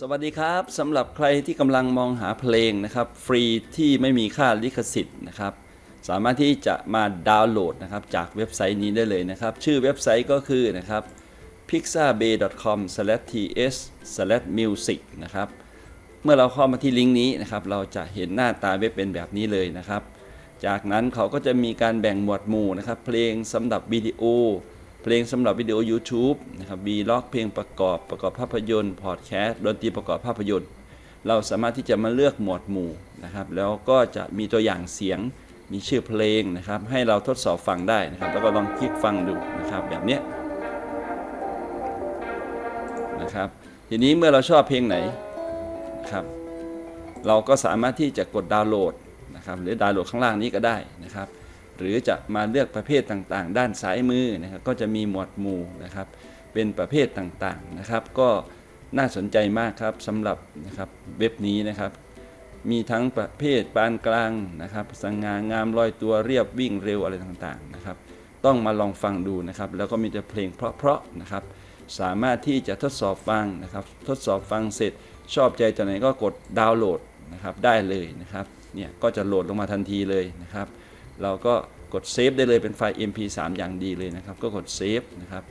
สวัสดีครับสำหรับใครที่กำลังมองหาเพลงนะครับ ฟรีที่ไม่มีค่าลิขสิทธิ์นะครับ สามารถที่จะมาดาวน์โหลดนะครับจากเว็บไซต์นี้ได้เลยนะครับ ชื่อเว็บไซต์ก็คือนะครับ pixabay.com/ts/music นะครับเมื่อเราเข้ามาที่ลิงก์นี้นะครับ เราจะเห็นหน้าตาเว็บเป็นแบบนี้เลยนะครับ จากนั้นเขาก็จะมีการแบ่งหมวดหมู่นะครับ เพลงสำหรับวิดีโอ เพลงสำหรับวิดีโอ YouTube นะครับวีล็อกเพลงประกอบประกอบภาพยนตร์พอดแคสต์ดนตรีประกอบภาพยนตร์ เราสามารถที่จะมาเลือกหมวดหมู่นะครับแล้วก็จะมีตัวอย่างเสียงมีชื่อเพลงนะครับ ให้เราทดสอบฟังได้นะครับ แล้วก็ลองคลิกฟังดูนะครับแบบนี้นะครับ ทีนี้เมื่อเราชอบเพลงไหนนะครับ เราก็สามารถที่จะกดดาวน์โหลดนะครับ หรือดาวน์โหลดข้างล่างนี้ก็ได้นะครับ หรือจะมาเลือกประเภทต่างๆ ด้านซ้ายมือนะครับก็จะมีหมวดหมู่นะครับ เป็นประเภทต่างๆนะครับ ก็น่าสนใจมากครับสำหรับนะครับเว็บนี้นะครับ มีทั้งประเภทปานกลางนะครับสง่างามลอยตัวเรียบวิ่งเร็วอะไรต่างๆนะครับ ต้องมาลองฟังดูนะครับ แล้วก็มีแต่เพลงเพราะๆนะครับ สามารถที่จะทดสอบฟังนะครับ ทดสอบฟังเสร็จชอบใจตัวไหนก็กดดาวน์โหลดนะครับได้เลยนะครับเนี่ยก็จะโหลดลงมาทันทีเลยนะครับ เราก็กดเซฟได้เลยเป็นไฟล์ MP3 อย่างดีเลยนะครับ ก็กดเซฟนะครับ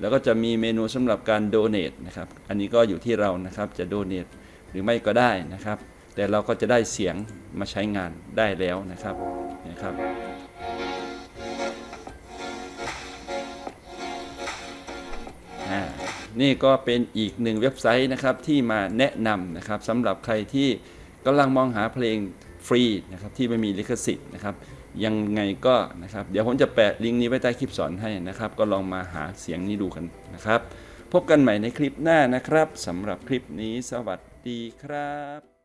แล้วก็จะมีเมนูสำหรับการโดเน a t นะครับ อันนี้ก็อยู่ที่เรานะครับ จะโดเน a t หรือไม่ก็ได้นะครับ แต่เราก็จะได้เสียงมาใช้งานได้แล้วนะครับนะครับนี่ก็เป็นอีกหนึ่งเว็บไซต์นะครับที่มาแนะนำนะครับสำหรับใครที่กำลังมองหาเพลง ฟรีนะครับที่ไม่มีลิขสิทธิ์นะครับยังไงก็นะครับเดี๋ยวผมจะแปะลิงก์นี้ไว้ใต้คลิปสอนให้นะครับ ก็ลองมาหาเสียงนี้ดูกันนะครับ พบกันใหม่ในคลิปหน้านะครับสำหรับคลิปนี้สวัสดีครับ